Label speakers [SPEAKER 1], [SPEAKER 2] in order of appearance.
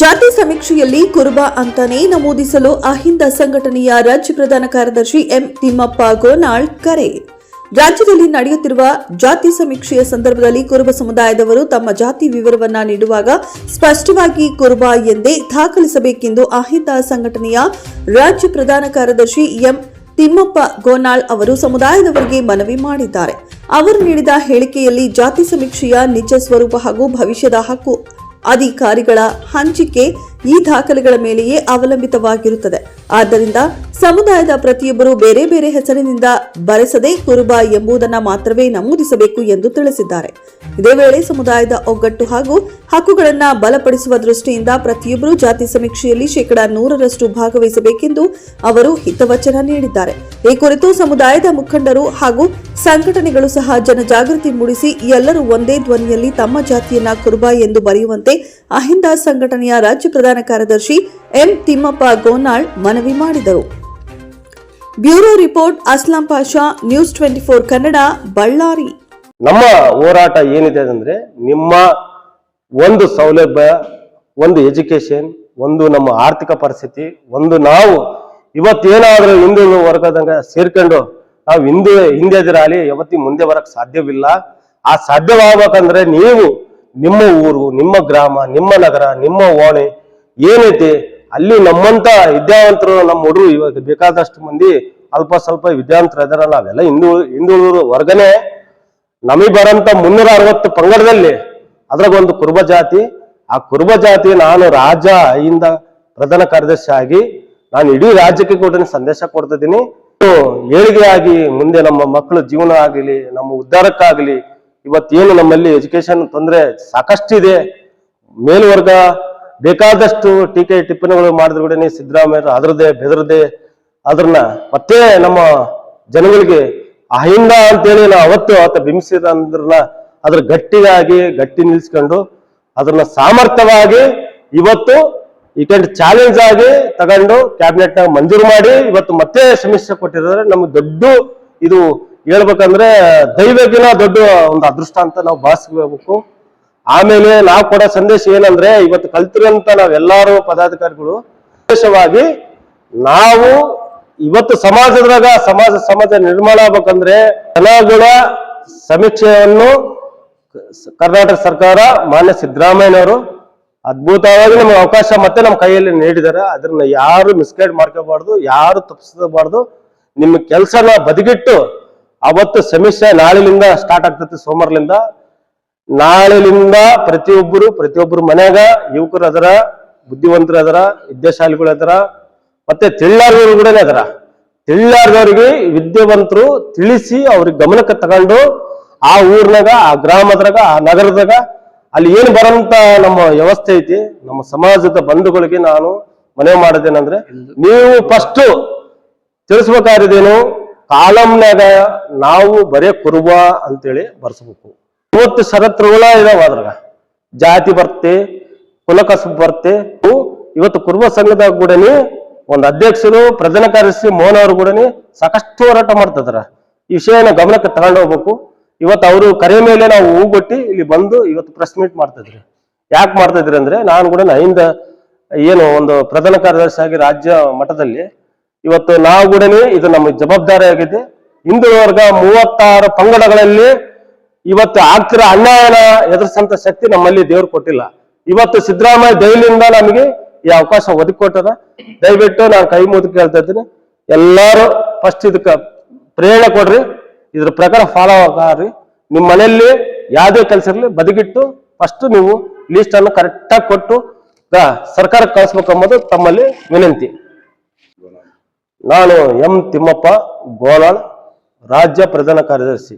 [SPEAKER 1] ಜಾತಿ ಸಮೀಕ್ಷೆಯಲ್ಲಿ ಕುರುಬ ಅಂತಾನೇ ನಮೂದಿಸಲು ಅಹಿಂದ ಸಂಘಟನೆಯ ರಾಜ್ಯ ಪ್ರಧಾನ ಕಾರ್ಯದರ್ಶಿ ಎಂ ತಿಮ್ಮಪ್ಪ ಗೋನಾಳ್ ಕರೆ. ರಾಜ್ಯದಲ್ಲಿ ನಡೆಯುತ್ತಿರುವ ಜಾತಿ ಸಮೀಕ್ಷೆಯ ಸಂದರ್ಭದಲ್ಲಿ ಕುರುಬ ಸಮುದಾಯದವರು ತಮ್ಮ ಜಾತಿ ವಿವರವನ್ನ ನೀಡುವಾಗ ಸ್ಪಷ್ಟವಾಗಿ ಕುರುಬ ಎಂದೇ ದಾಖಲಿಸಬೇಕೆಂದು ಅಹಿಂದ ಸಂಘಟನೆಯ ರಾಜ್ಯ ಪ್ರಧಾನ ಕಾರ್ಯದರ್ಶಿ ಎಂ ತಿಮ್ಮಪ್ಪ ಗೋನಾಳ್ ಅವರು ಸಮುದಾಯದವರಿಗೆ ಮನವಿ ಮಾಡಿದ್ದಾರೆ. ಅವರು ನೀಡಿದ ಹೇಳಿಕೆಯಲ್ಲಿ ಜಾತಿ ಸಮೀಕ್ಷೆಯ ನಿಜ ಸ್ವರೂಪ ಹಾಗೂ ಭವಿಷ್ಯದ ಹಕ್ಕು ಅಧಿಕಾರಿಗಳ ಹಂಚಿಕೆ ಈ ದಾಖಲೆಗಳ ಮೇಲೆಯೇ ಅವಲಂಬಿತವಾಗಿರುತ್ತದೆ. ಆದ್ದರಿಂದ ಸಮುದಾಯದ ಪ್ರತಿಯೊಬ್ಬರು ಬೇರೆ ಬೇರೆ ಹೆಸರಿನಿಂದ ಬರೆಸದೆ ಕುರುಬ ಎಂಬುದನ್ನು ಮಾತ್ರವೇ ನಮೂದಿಸಬೇಕು ಎಂದು ತಿಳಿಸಿದ್ದಾರೆ. ಇದೇ ವೇಳೆ ಸಮುದಾಯದ ಒಗ್ಗಟ್ಟು ಹಾಗೂ ಹಕ್ಕುಗಳನ್ನು ಬಲಪಡಿಸುವ ದೃಷ್ಟಿಯಿಂದ ಪ್ರತಿಯೊಬ್ಬರೂ ಜಾತಿ ಸಮೀಕ್ಷೆಯಲ್ಲಿ ಶೇಕಡಾ ನೂರರಷ್ಟು ಭಾಗವಹಿಸಬೇಕೆಂದು ಅವರು ಹಿತವಚನ ನೀಡಿದ್ದಾರೆ. ಈ ಕುರಿತು ಸಮುದಾಯದ ಮುಖಂಡರು ಹಾಗೂ ಸಂಘಟನೆಗಳು ಸಹ ಜನಜಾಗೃತಿ ಮೂಡಿಸಿ ಎಲ್ಲರೂ ಒಂದೇ ಧ್ವನಿಯಲ್ಲಿ ತಮ್ಮ ಜಾತಿಯನ್ನ ಕುರುಬ ಎಂದು ಬರೆಯುವಂತೆ ಅಹಿಂದ ಸಂಘಟನೆಯ ರಾಜ್ಯ ಪ್ರಧಾನ ಕಾರ್ಯದರ್ಶಿ ಎಂ ತಿಮ್ಮಪ್ಪ ಗೋನಾಳ್ ಮನವಿ ಮಾಡಿದರು. Bureau report, Aslam Pasha, news twenty four Kannada, Ballari.
[SPEAKER 2] ನಮ್ಮ ಹೋರಾಟ ಏನಿದೆ ಅಂದ್ರೆ ನಿಮ್ಮ ಒಂದು ಸೌಲಭ್ಯ, ಒಂದು ಎಜುಕೇಶನ್ ಒಂದು ನಮ್ಮ ಆರ್ಥಿಕ ಪರಿಸ್ಥಿತಿ, ಒಂದು ನಾವು ಇವತ್ತೇನಾದ್ರೂ ಹಿಂದುಳಿದ ವರ್ಗದಂಗ ಸೇರ್ಕೊಂಡು ನಾವು ಹಿಂದೆ ಹಿಂದೆ ಎದುರಾಲಿ ಯಾವತ್ತಿ ಮುಂದೆ ಬರಕ್ ಸಾಧ್ಯವಿಲ್ಲ. ಆ ಸಾಧ್ಯವಾಗಬೇಕಂದ್ರೆ ನೀವು ನಿಮ್ಮ ಊರು, ನಿಮ್ಮ ಗ್ರಾಮ, ನಿಮ್ಮ ನಗರ, ನಿಮ್ಮ ಓಣೆ ಏನೈತಿ ಅಲ್ಲಿ ನಮ್ಮಂತ ವಿದ್ಯಾವಂತರು, ನಮ್ಮ ಹುಡುಗರು ಇವಾಗ ಬೇಕಾದಷ್ಟು ಮಂದಿ ಅಲ್ಪ ಸ್ವಲ್ಪ ವಿದ್ಯಾವಂತರು ಇದಾರ. ನಾವೆಲ್ಲ ಹಿಂದು ಹಿಂದುಳಿದ ವರ್ಗನೇ. ನಮಗೆ ಬರಂತ ಮುನ್ನೂರ ಅರವತ್ತು ಪಂಗಡದಲ್ಲಿ ಅದ್ರಾಗೊಂದು ಕುರುಬ ಜಾತಿ. ಆ ಕುರುಬ ಜಾತಿ ನಾನು ರಾಜ ಇಂದ ಪ್ರಧಾನ ಕಾರ್ಯದರ್ಶಿ ಆಗಿ ನಾನು ಇಡೀ ರಾಜ್ಯಕ್ಕೆ ಕೂಡ ಸಂದೇಶ ಕೊಡ್ತಿದ್ದೀನಿ. ಏಳಿಗೆಯಾಗಿ ಮುಂದೆ ನಮ್ಮ ಮಕ್ಕಳ ಜೀವನ ಆಗಲಿ, ನಮ್ಮ ಉದ್ಧಾರಕ್ಕಾಗಲಿ ಇವತ್ತೇನು ನಮ್ಮಲ್ಲಿ ಎಜುಕೇಶನ್ ತೊಂದರೆ ಸಾಕಷ್ಟಿದೆ. ಮೇಲ್ವರ್ಗ ಬೇಕಾದಷ್ಟು ಟೀಕೆ ಟಿಪ್ಪಣಿಗಳು ಮಾಡಿದ್ರು ಕೂಡ ಸಿದ್ದರಾಮಯ್ಯ ಅದರದೇ ಬೆದರದೆ ಅದನ್ನ ಮತ್ತೆ ನಮ್ಮ ಜನಗಳಿಗೆ ಅಹಿಂದ ಅಂತೇಳಿ ನಾವು ಅವತ್ತು ಆತ ಬಿಂಬಿಸಿದ ಅಂದ್ರನ್ನ ಅದ್ರ ಗಟ್ಟಿಯಾಗಿ ಗಟ್ಟಿ ನಿಲ್ಸ್ಕೊಂಡು ಅದನ್ನ ಸಾಮರ್ಥ್ಯವಾಗಿ ಇವತ್ತು ಈ ಚಾಲೆಂಜ್ ಆಗಿ ತಗೊಂಡು ಕ್ಯಾಬಿನೆಟ್ ನಾಗ ಮಂಜೂರು ಮಾಡಿ ಇವತ್ತು ಮತ್ತೆ ಸಮೀಕ್ಷೆ ಕೊಟ್ಟಿದ್ದಾರೆ. ನಮ್ಗೆ ದೊಡ್ಡ ಇದು ಹೇಳ್ಬೇಕಂದ್ರೆ ದೈವಗಿನ ದೊಡ್ಡ ಒಂದು ಅದೃಷ್ಟ ಅಂತ ನಾವು ಭಾವಿಸ್ಬೇಕು. ಆಮೇಲೆ ನಾವು ಕೊಡೋ ಸಂದೇಶ ಏನಂದ್ರೆ ಇವತ್ತು ಕಲ್ತಿರೋಂತ ನಾವೆಲ್ಲಾರು ಪದಾಧಿಕಾರಿಗಳು ವಿಶೇಷವಾಗಿ ನಾವು ಇವತ್ತು ಸಮಾಜದಾಗ ಸಮಾಜ ಸಮಾಜ ನಿರ್ಮಾಣ ಆಗ್ಬೇಕಂದ್ರೆ ಜನಗಳ ಸಮೀಕ್ಷೆಯನ್ನು ಕರ್ನಾಟಕ ಸರ್ಕಾರ ಮಾನ್ಯ ಸಿದ್ದರಾಮಯ್ಯನವರು ಅದ್ಭುತವಾಗಿ ನಮ್ಗೆ ಅವಕಾಶ ಮತ್ತೆ ನಮ್ಮ ಕೈಯಲ್ಲಿ ನೀಡಿದ್ದಾರೆ. ಅದನ್ನ ಯಾರು ಮಿಸ್ಗೈಡ್ ಮಾಡ್ಕೋಬಾರ್ದು, ಯಾರು ತಪ್ಪಿಸಬಾರ್ದು ನಿಮ್ಮ ಕೆಲಸನ ಬದಿಗಿಟ್ಟು ಅವತ್ತು ಸಮೀಕ್ಷೆ ನಾಳೆಲಿಂದ ಸ್ಟಾರ್ಟ್ ಆಗ್ತೈತಿ ಸೋಮವಾರಲಿಂದ. ನಾಳೆಲಿಂದ ಪ್ರತಿಯೊಬ್ಬರು ಪ್ರತಿಯೊಬ್ಬರು ಮನ್ಯಾಗ ಯುವಕರು ಅದರ, ಬುದ್ಧಿವಂತರು ಅದರ, ವಿದ್ಯಾಶಾಲಿಗಳು ಅದರ, ಮತ್ತೆ ತಿಳಿಲಾರ್ದವ್ರು ಕೂಡ ಅದರ. ತಿಳಿಲಾರ್ದವ್ರಿಗೆ ವಿದ್ಯಾವಂತರು ತಿಳಿಸಿ ಅವ್ರಿಗೆ ಗಮನಕ್ಕೆ ತಗೊಂಡು ಆ ಊರ್ನಾಗ, ಆ ಗ್ರಾಮದ್ರಾಗ, ಆ ನಗರದಾಗ ಅಲ್ಲಿ ಏನು ಬರೋಂತ ನಮ್ಮ ವ್ಯವಸ್ಥೆ ಐತಿ ನಮ್ಮ ಸಮಾಜದ ಬಂಧುಗಳಿಗೆ ನಾನು ಮನವಿ ಮಾಡೋದೇನಂದ್ರೆ ನೀವು ಫಸ್ಟ್ ತಿಳಿಸ್ಬೇಕಾದ್ರದೇನು ಕಾಲಂನಾಗ ನಾವು ಬರೇ ಕುರುಬ ಅಂತೇಳಿ ಬರ್ಸ್ಬೇಕು. ಇವತ್ತು ಷರತ್ತುಗಳ ಇದಾವ ಅದ್ರಾಗ. ಜಾತಿ ಬರ್ತೆ ಕುಲಕಸು ಬರ್ತೆ ಇವು ಇವತ್ತು ಕುರುಬ ಸಂಘದ ಕೂಡನಿ ಒಂದು ಅಧ್ಯಕ್ಷರು ಪ್ರಧಾನ ಕಾರ್ಯದರ್ಶಿ ಮೋಹನ್ ಅವರು ಕೂಡ ಸಾಕಷ್ಟು ಹೋರಾಟ ಮಾಡ್ತದ್ರ. ಈ ವಿಷಯನ ಗಮನಕ್ಕೆ ತಗೊಂಡು ಹೋಗ್ಬೇಕು. ಇವತ್ತು ಅವರು ಕರೆ ಮೇಲೆ ನಾವು ಹೂಗೊಟ್ಟಿ ಇಲ್ಲಿ ಬಂದು ಇವತ್ತು ಪ್ರೆಸ್ ಮೀಟ್ ಮಾಡ್ತಿದ್ರಿ ಯಾಕೆ ಮಾಡ್ತಿದ್ರಿ ಅಂದ್ರೆ ನಾನು ಕೂಡ ನಹಿಂದ ಏನು ಒಂದು ಪ್ರಧಾನ ಕಾರ್ಯದರ್ಶಿ ಆಗಿ ರಾಜ್ಯ ಮಟ್ಟದಲ್ಲಿ ಇವತ್ತು ನಾವು ಕೂಡ ಇದು ನಮ್ಮ ಜವಾಬ್ದಾರಿ ಆಗಿದೆ. ವರ್ಗ ಮೂವತ್ತಾರು ಪಂಗಡಗಳಲ್ಲಿ ಇವತ್ತು ಆಗ್ತಿರೋ ಅನ್ಯಾಯನ ಎದುರಿಸಂತ ಶಕ್ತಿ ನಮ್ಮಲ್ಲಿ ದೇವ್ರು ಕೊಟ್ಟಿಲ್ಲ. ಇವತ್ತು ಸಿದ್ದರಾಮಯ್ಯ ದಯಲಿಂದ ನಮಗೆ ಈ ಅವಕಾಶ ಒದಗಿಕೊಟ್ಟದ ದಯವಿಟ್ಟು ನಾನು ಕೈ ಮುಗಿದು ಕೇಳ್ತಾ ಇದ್ದೀನಿ. ಎಲ್ಲರೂ ಫಸ್ಟ್ ಇದಕ್ಕೆ ಪ್ರೇರಣೆ ಕೊಡ್ರಿ. ಇದ್ರ ಪ್ರಕಾರ ಫಾಲೋ ಆಗ್ರಿ. ನಿಮ್ಮ ಮನೆಯಲ್ಲಿ ಯಾವುದೇ ಕೆಲಸ ಇರಲಿ ಬದಿಗಿಟ್ಟು ಫಸ್ಟ್ ನೀವು ಲೀಸ್ಟ್ ಅನ್ನು ಕರೆಕ್ಟಾಗಿ ಕೊಟ್ಟು ಸರ್ಕಾರಕ್ಕೆ ಕಳಿಸ್ಬೇಕು ಅನ್ನೋದು ತಮ್ಮಲ್ಲಿ ವಿನಂತಿ. ನಾನು ಎಂ ತಿಮ್ಮಪ್ಪ ಗೋನಾಳ್, ರಾಜ್ಯ ಪ್ರಧಾನ ಕಾರ್ಯದರ್ಶಿ.